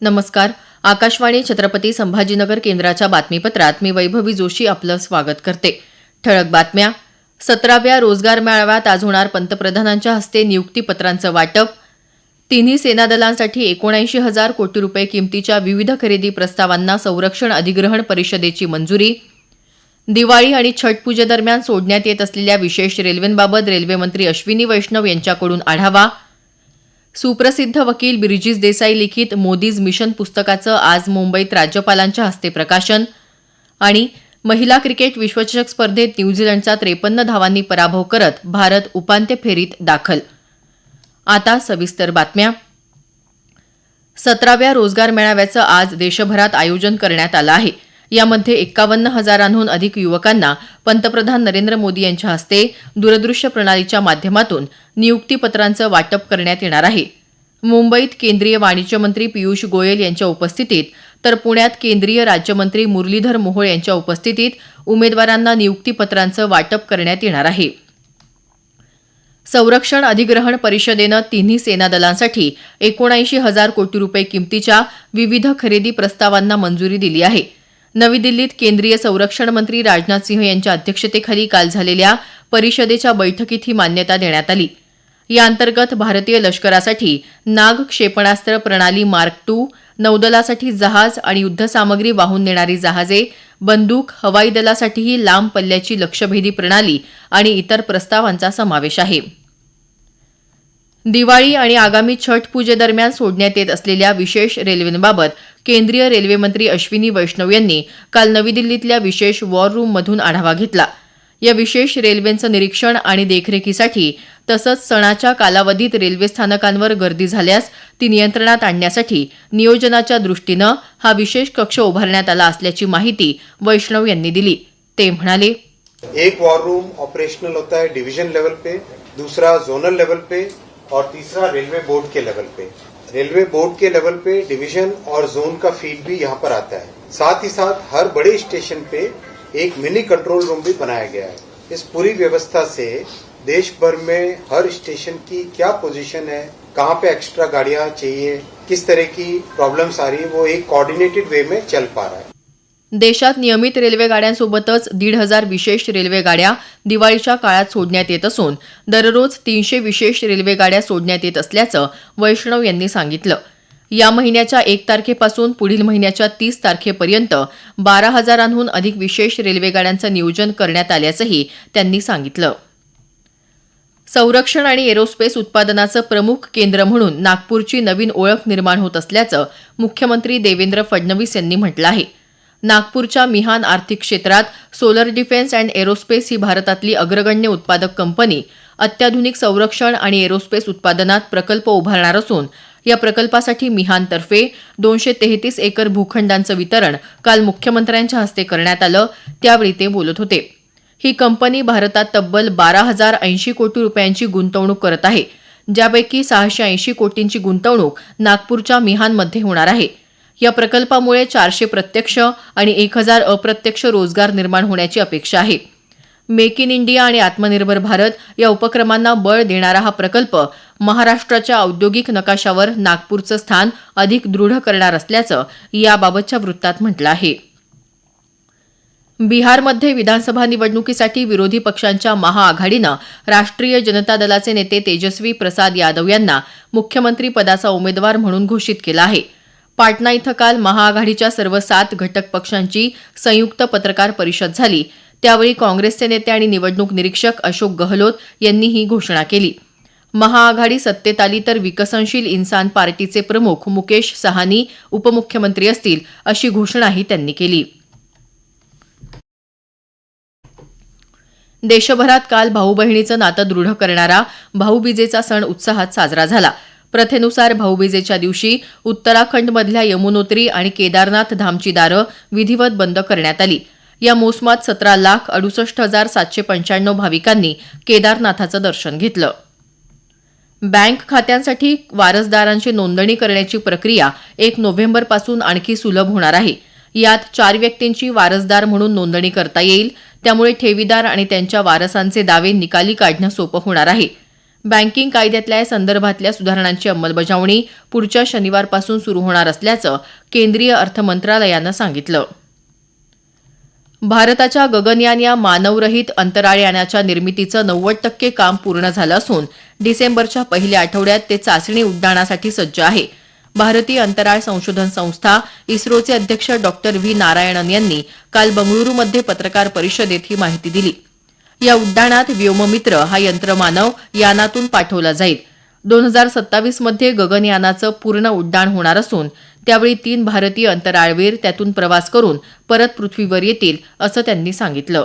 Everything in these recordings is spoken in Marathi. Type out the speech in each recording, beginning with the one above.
नमस्कार. आकाशवाणी छत्रपती संभाजीनगर केंद्राच्या बातमीपत्रात मी वैभवी जोशी आपलं स्वागत करते. ठळक बातम्या. सतराव्या रोजगार मेळाव्यात आज होणार पंतप्रधानांच्या हस्ते नियुक्तीपत्रांचं वाटप. तिन्ही सेनादलांसाठी एकोणऐंशी हजार कोटी रुपये किमतीच्या विविध खरेदी प्रस्तावांना संरक्षण अधिग्रहण परिषदेची मंजुरी. दिवाळी आणि छठ पूजेदरम्यान सोडण्यात येत असलेल्या विशेष रेल्वेंबाबत रेल्वेमंत्री अश्विनी वैष्णव यांच्याकडून आढावा. सुप्रसिद्ध वकील बिरजीस देसाई लिखित मोदीज मिशन पुस्तकाचं आज मुंबईत राज्यपालांच्या हस्ते प्रकाशन. आणि महिला क्रिकेट विश्वचषक स्पर्धेत न्यूझीलंडचा त्रेपन्न धावांनी पराभव करत भारत उपांत्य फेरीत दाखल. आता सविस्तर बातम्या. सतराव्या रोजगार मेळाव्याचं आज देशभरात आयोजन करण्यात आलं आहे. यामध्ये एक्कावन्न हजारांहून अधिक युवकांना पंतप्रधान नरेंद्र मोदी यांच्या हस्ते दूरदृश्य प्रणालीच्या माध्यमातून नियुक्तीपत्रांचं वाटप करण्यात येणार आहे. मुंबईत केंद्रीय वाणिज्य मंत्री पियुष गोयल यांच्या उपस्थितीत तर पुण्यात केंद्रीय राज्यमंत्री मुरलीधर मोहोळ यांच्या उपस्थितीत उमेदवारांना नियुक्तीपत्रांचं वाटप करण्यात येणार आहे. संरक्षण अधिग्रहण परिषदेनं तिन्ही सेना दलांसाठी एकोणऐंशी हजार कोटी रुपये किमतीच्या विविध खरेदी प्रस्तावांना मंजुरी दिली आहे. नवी दिल्लीत केंद्रीय संरक्षण मंत्री राजनाथ सिंह यांच्या अध्यक्षतेखाली काल झालेल्या परिषदेच्या बैठकीत ही मान्यता देण्यात आली. याअंतर्गत भारतीय लष्करासाठी नाग क्षेपणास्त्र प्रणाली मार्क टू नौदलासाठी जहाज आणि युद्धसामग्री वाहून नेणारी जहाजे बंदूक हवाई दलासाठीही लांब पल्ल्याची लक्ष्यभेदी प्रणाली आणि इतर प्रस्तावांचा समावेश आहे. दिवाळी आणि आगामी छठ पूजेदरम्यान सोडण्यात येत असलेल्या विशेष रेल्वेंबाबत केंद्रीय रेल्वेमंत्री अश्विनी वैष्णव यांनी काल नवी दिल्लीतल्या विशेष वॉर रूममधून आढावा घेतला. या विशेष रेल्वेचं निरीक्षण आणि देखरेखीसाठी तसंच सणाच्या कालावधीत रेल्वे स्थानकांवर गर्दी झाल्यास ती नियंत्रणात आणण्यासाठी नियोजनाच्या दृष्टीनं हा विशेष कक्ष उभारण्यात आला असल्याची माहिती वैष्णव यांनी दिली. ते म्हणाले एक वॉर रूम ऑपरेशनल होता है डिवीजन लेवल पे दूसरा जोनल लेवल पे और तीसरा रेलवे बोर्ड के लेवल पे. रेलवे बोर्ड के लेवल पे डिवीज़न और जोन का फ़ीड भी यहाँ पर आता है। साथ ही साथ हर बड़े स्टेशन पे एक मिनी कंट्रोल रूम भी बनाया गया है। इस पूरी व्यवस्था से देश भर में हर स्टेशन की क्या पोजीशन है, कहाँ पे एक्स्ट्रा गाड़ियाँ चाहिए, किस तरह की प्रॉब्लम्स आ रही है, वो एक कोऑर्डिनेटेड वे में चल पा रहा है। देशात नियमित रेल्वेगाड्यांसोबतच दीड हजार विशेष रेल्वेगाड्या दिवाळीच्या काळात सोडण्यात येत असून दररोज तीनशे विशेष रेल्वेगाड्या सोडण्यात येत असल्याचं वैष्णव यांनी सांगितलं. या महिन्याच्या एक तारखेपासून पुढील महिन्याच्या तीस तारखेपर्यंत बारा हजारांहून अधिक विशेष रेल्वेगाड्यांचं नियोजन करण्यात आल्याचंही त्यांनी सांगितलं. संरक्षण आणि एरोस्पेस उत्पादनाचं प्रमुख केंद्र म्हणून नागपूरची नवीन ओळख निर्माण होत असल्याचं मुख्यमंत्री देवेंद्र फडणवीस यांनी म्हटलं आहे. नागपूरच्या मिहान आर्थिक क्षेत्रात सोलर डिफेन्स अँड एरोस्पेस ही भारतातली अग्रगण्य उत्पादक कंपनी. अत्याधुनिक संरक्षण आणि एरोस्पेस उत्पादनात प्रकल्प उभारणार असून या प्रकल्पासाठी मिहानतर्फे दोनशे तेहतीस एकर भूखंडांचं वितरण काल मुख्यमंत्र्यांच्या हस्ते करण्यात आलं त्यावेळी ते बोलत होते. ही कंपनी भारतात तब्बल बारा हजार ऐंशी कोटी रुपयांची गुंतवणूक करत आहे ज्यापैकी सहाशे ऐंशी कोटींची गुंतवणूक नागपूरच्या मिहानमध्ये होणार आहे. या प्रकल्पामुळे चारशे प्रत्यक्ष आणि एक हजार अप्रत्यक्ष रोजगार निर्माण होण्याची अपेक्षा आहे. मेक इन इंडिया आणि आत्मनिर्भर भारत या उपक्रमांना बळ देणारा हा प्रकल्प महाराष्ट्राच्या औद्योगिक नकाशावर नागपूरचं स्थान अधिक दृढ करणार असल्याचं याबाबतच्या वृत्तात म्हटलं आहे. बिहारमध्ये विधानसभा निवडणुकीसाठी विरोधी पक्षांच्या महाआघाडीनं राष्ट्रीय जनता दलाचे नेते तेजस्वी प्रसाद यादव यांना मुख्यमंत्री पदाचा उमेदवार म्हणून घोषित केलं आहे. पाटणा इथं काल महाआघाडीच्या सर्व सात घटक पक्षांची संयुक्त पत्रकार परिषद झाली. त्यावेळी काँग्रेसचे नेते आणि निवडणूक निरीक्षक अशोक गहलोत यांनी ही घोषणा केली. महाआघाडी सत्तेत आली तर विकसनशील इन्सान पार्टीचे प्रमुख मुकेश सहानी उपमुख्यमंत्री असतील अशी घोषणाही त्यांनी केली. देशभरात काल भाऊ बहिणीचं नातं दृढ करणारा भाऊबीजेचा सण उत्साहात साजरा झाला. प्रथेनुसार भाऊबीजेच्या दिवशी उत्तराखंडमधल्या यमुनोत्री आणि केदारनाथ धामची दारं विधिवत बंद करण्यात आली. या मोसमात सतरा लाख अडुसष्ट हजार सातशे पंच्याण्णव भाविकांनी केदारनाथाचं दर्शन घेतलं. बँक खात्यांसाठी वारसदारांची नोंदणी करण्याची प्रक्रिया एक नोव्हेंबरपासून आणखी सुलभ होणार आहे. यात चार व्यक्तींची वारसदार म्हणून नोंदणी करता येईल. त्यामुळे ठेवीदार आणि त्यांच्या वारसांचे दावे निकाली काढणं सोपं होणार आहे. बँकिंग कायद्यातल्या या संदर्भातल्या सुधारणांची अंमलबजावणी पुढच्या शनिवारपासून सुरू होणार असल्याचं केंद्रीय अर्थ मंत्रालयानं सांगितलं. भारताच्या गगनयान या मानवरहित अंतराळयानाच्या निर्मितीचं नव्वद टक्के काम पूर्ण झालं असून डिसेंबरच्या पहिल्या आठवड्यात ते चाचणी उड्डाणासाठी सज्ज आहे. भारतीय अंतराळ संशोधन संस्था इस्रोचे अध्यक्ष डॉक्टर व्ही नारायणन यांनी काल बंगळुरूमध्ये पत्रकार परिषदेत ही माहिती दिली. या उड्डाणात व्योममित्र हा यंत्रमानव यानातून पाठवला जाईल. दोन हजार सत्तावीसमध्ये गगनयानाचं पूर्ण उड्डाण होणार असून त्यावेळी तीन भारतीय अंतराळवीर त्यातून प्रवास करून परत पृथ्वीवर येतील असं त्यांनी सांगितलं.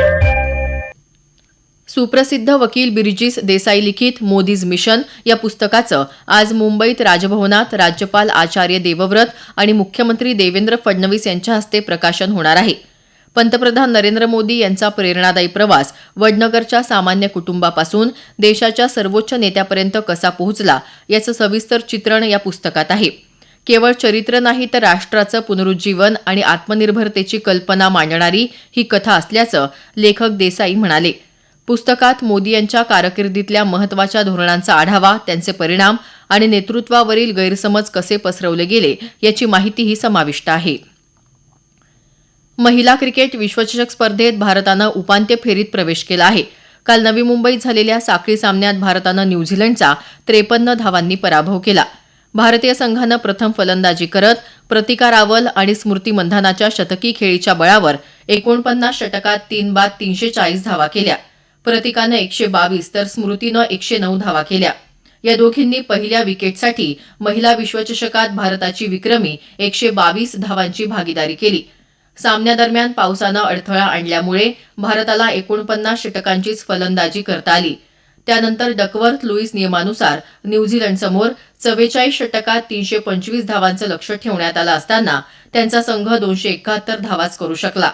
सुप्रसिद्ध वकील बिर्जिस देसाई लिखित मोदीज मिशन या पुस्तकाचं आज मुंबईत राजभवनात राज्यपाल आचार्य देवव्रत आणि मुख्यमंत्री देवेंद्र फडणवीस यांच्या हस्ते प्रकाशन होणार आहे. पंतप्रधान नरेंद्र मोदी यांचा प्रेरणादायी प्रवास वडनगरच्या सामान्य कुटुंबापासून देशाच्या सर्वोच्च नेत्यापर्यंत कसा पोहोचला याचं सविस्तर चित्रण या पुस्तकात आहे. केवळ चरित्र नाही तर राष्ट्राचं पुनरुज्जीवन आणि आत्मनिर्भरतेची कल्पना मांडणारी ही कथा असल्याचं लेखक देसाई म्हणाले. पुस्तकात मोदी यांच्या कारकिर्दीतल्या महत्त्वाच्या धोरणांचा आढावा त्यांचे परिणाम आणि नेतृत्वावरील गैरसमज कसे पसरवले गेले याची माहितीही समाविष्ट आहे. महिला क्रिकेट विश्वचषक स्पर्धेत भारतानं उपांत्य फेरीत प्रवेश केला आहे. काल नवी मुंबईत झालेल्या साखळी सामन्यात भारतानं न्यूझीलंडचा त्रेपन्न धावांनी पराभव केला. भारतीय संघानं प्रथम फलंदाजी करत प्रतिका रावल आणि स्मृती मंधानाच्या शतकी खेळीच्या बळावर एकोणपन्नास षटकात तीन बाद तीनशे चाळीस धावा केल्या. प्रतिकानं एकशे बावीस तर स्मृतीनं एकशे नऊ धावा केल्या. या दोघींनी पहिल्या विकेटसाठी महिला विश्वचषकात भारताची विक्रमी एकशे बावीस धावांची भागीदारी केली. सामन्यादरम्यान पावसानं अडथळा आणल्यामुळे भारताला एकोणपन्नास षटकांचीच फलंदाजी करता आली. त्यानंतर डकवर्थ लुईस नियमानुसार न्यूझीलंडसमोर चव्वेचाळीस षटकात तीनशे पंचवीस धावांचं लक्ष ठेवण्यात आलं असताना त्यांचा संघ दोनशे एकाहत्तर धावाच करू शकला.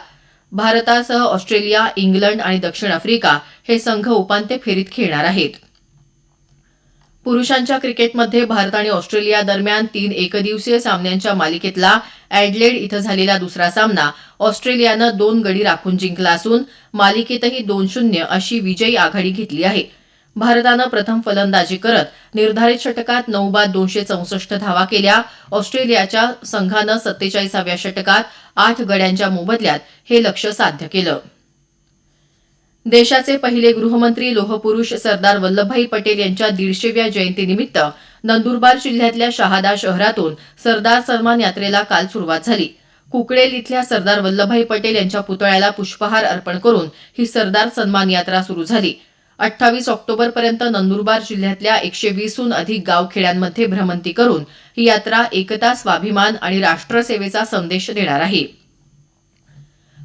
भारतासह ऑस्ट्रेलिया इंग्लंड आणि दक्षिण आफ्रिका हे संघ उपांत्य फेरीत खेळणार आहेत. पुरुषांच्या क्रिकेटमध्ये भारत आणि ऑस्ट्रेलिया दरम्यान तीन एकदिवसीय सामन्यांच्या मालिकेतला अॅडलेड इथं झालेला दुसरा सामना ऑस्ट्रेलियानं दोन गडी राखून जिंकला असून मालिकेतही दोन शून्य अशी विजयी आघाडी घेतली आहे. भारतानं प्रथम फलंदाजी करत निर्धारित षटकात नऊ बाद दोनशे चौसष्ट धावा केल्या. ऑस्ट्रेलियाच्या संघानं सत्तेचाळीसाव्या षटकात आठ गड्यांच्या मोबदल्यात हे लक्ष्य साध्य केलं. देशाचे पहिले गृहमंत्री लोहपुरुष सरदार वल्लभभाई पटेल यांच्या दीडशेव्या जयंतीनिमित्त नंदुरबार जिल्ह्यातल्या शहादा शहरातून सरदार सन्मान यात्रेला काल सुरुवात झाली. कुकडेल इथल्या सरदार वल्लभभाई पटेल यांच्या पुतळ्याला पुष्पहार अर्पण करून ही सरदार सन्मान यात्रा सुरू झाली. अठ्ठावीस ऑक्टोबरपर्यंत नंदुरबार जिल्ह्यातल्या एकशे वीसहून अधिक गावखेड्यांमध्ये भ्रमंती करून ही यात्रा एकता स्वाभिमान आणि राष्ट्रसेवेचा संदेश देणार आहे.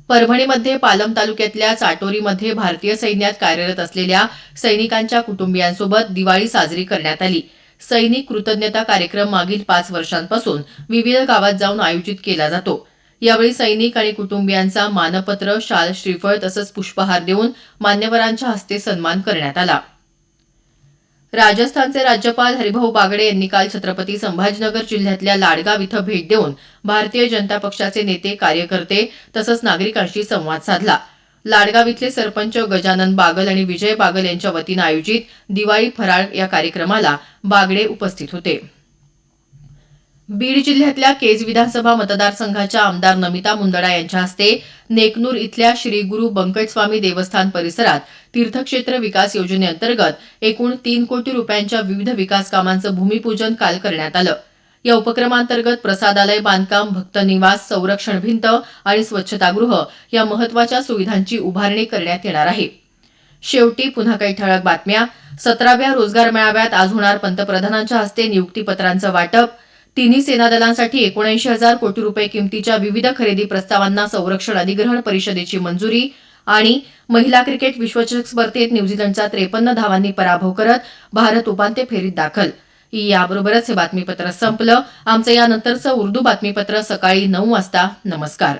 परभणीमध्ये पालम तालुक्यातल्या चाटोरीमध्ये भारतीय सैन्यात कार्यरत असलेल्या सैनिकांच्या कुटुंबियांसोबत दिवाळी साजरी करण्यात आली. सैनिक कृतज्ञता कार्यक्रम मागील पाच वर्षांपासून विविध गावात जाऊन आयोजित केला जातो. यावेळी सैनिक आणि कुटुंबियांचा मानपत्र शाल श्रीफळ तसंच पुष्पहार देऊन मान्यवरांच्या हस्ते सन्मान करण्यात आला. राजस्थानचे राज्यपाल हरिभाऊ बागडे यांनी काल छत्रपती संभाजीनगर जिल्ह्यातल्या लाडगाव इथं भेट देऊन भारतीय जनता पक्षाचे नेते कार्यकर्ते तसंच नागरिकांशी संवाद साधला. लाडगाव इथले सरपंच गजानन बागल आणि विजय बागल यांच्या वतीनं आयोजित दिवाळी फराळ या कार्यक्रमाला बागडे उपस्थित होते. बीड जिल्ह्यातल्या केज विधानसभा मतदारसंघाच्या आमदार नमिता मुंदडा यांच्या हस्ते नेकनूर इथल्या श्री गुरु बंकटस्वामी देवस्थान परिसरात तीर्थक्षेत्र विकास योजनेअंतर्गत एकूण तीन कोटी रुपयांच्या विविध विकास कामांचं भूमिपूजन काल करण्यात आलं. या उपक्रमांतर्गत प्रसादालय बांधकाम भक्त निवास संरक्षण भिंत आणि स्वच्छतागृह या महत्त्वाच्या सुविधांची उभारणी करण्यात येणार आहे. शेवटी पुन्हा काही ठळक बातम्या. सतराव्या रोजगार मेळाव्यात आज होणार पंतप्रधानांच्या हस्ते नियुक्तीपत्रांचं वाटप. तिन्ही सेना दलांसाठी एकोणऐंशी हजार कोटी रुपये किमतीच्या विविध खरेदी प्रस्तावांना संरक्षण अधिग्रहण परिषदेची मंजुरी आणि महिला क्रिकेट विश्वचषक स्पर्धेत न्यूझीलंडचा त्रेपन्न धावांनी पराभव करत भारत उपांत्य फेरीत दाखल. याबरोबरच हे बातमीपत्र संपलं. आमचं यानंतरचं उर्दू बातमीपत्र सकाळी नऊ वाजता. नमस्कार.